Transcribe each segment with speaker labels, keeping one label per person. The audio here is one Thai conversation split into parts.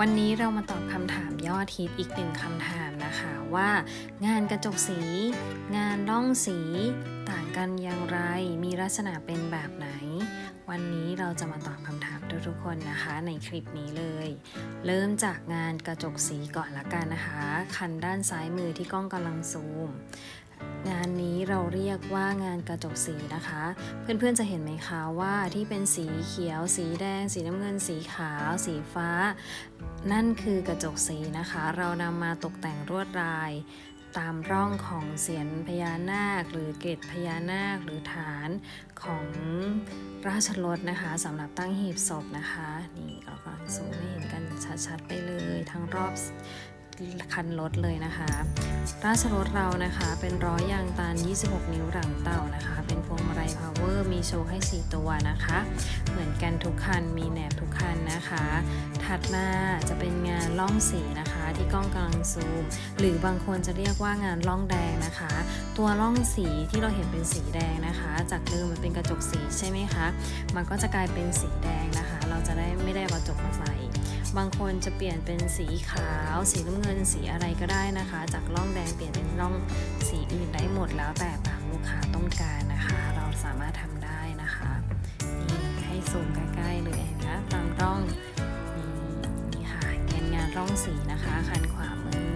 Speaker 1: วันนี้เรามาตอบคำถามยอดฮิตอีกหนึ่งคำถามนะคะว่า งานกระจกสี งานร่องสี กันอย่างไร มีลักษณะเป็นแบบไหน วันนี้เราจะมาตอบคำถามทุกๆคนนะคะในคลิปนี้เลย เริ่มจากงานกระจกสีก่อนละกันนะคะ คันด้านซ้ายมือที่กล้องกำลังซูม งานนี้เราเรียกว่างานกระจกสีนะคะ เพื่อนๆจะเห็นไหมคะว่าที่เป็นสีเขียว สีแดง สีน้ำเงิน สีขาว สีฟ้า นั่นคือกระจกสีนะคะ เรานำมาตกแต่งลวดลาย ตามร่องของเสียนพญานาค หรือเกตพญานาคหรือฐานของราชรถนะคะสำหรับตั้งหีบศพนะคะนี่เรากำลังซูมให้เห็นกันชัดๆไปเลยทั้งรอบคันรถเลยนะคะ ราชรถเรานะคะเป็นร้อยยางตาล26 นิ้วหลังเต่านะคะ เป็นพวงมาลัยพาวเวอร์มีโชว์ให้ 4 ตัวนะคะ เหมือนกันทุกคันมีแหนบทุกคันนะคะ ถัดมาจะเป็นงานล่องสีนะคะ ที่กล้องกำลังซูม หรือบางคนจะเรียกว่างานล่องแดงนะคะ ตัวล่องสีที่เราเห็นเป็นสีแดงนะคะ จากเดิมมันเป็นกระจกสีใช่ไหมคะมันก็จะกลายเป็นสีแดงนะคะ เราจะได้ไม่ได้กระจกมาใส่บางคนจะเปลี่ยนเป็นสีขาว สีน้ำเงินสีอะไรก็ได้นะคะ จากร่องแดงเปลี่ยนเป็นร่องสีอื่นได้หมดแล้วแต่ตามลูกค้าต้องการนะคะ เราสามารถทำได้นะคะนี่ให้ซูมใกล้ องสีนะคะ คันขวามือ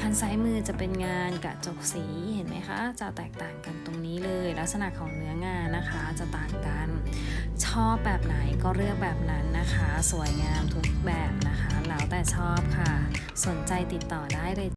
Speaker 1: คันซ้ายมือจะเป็นงานกระจกสีเห็นไหมคะ จะแตกต่างกันตรงนี้เลย ลักษณะของเนื้องานนะคะจะต่างกัน ชอบแบบไหนก็เลือกแบบนั้นนะคะ สวยงามทุกแบบนะคะ แล้วแต่ชอบค่ะ สนใจติดต่อได้เลย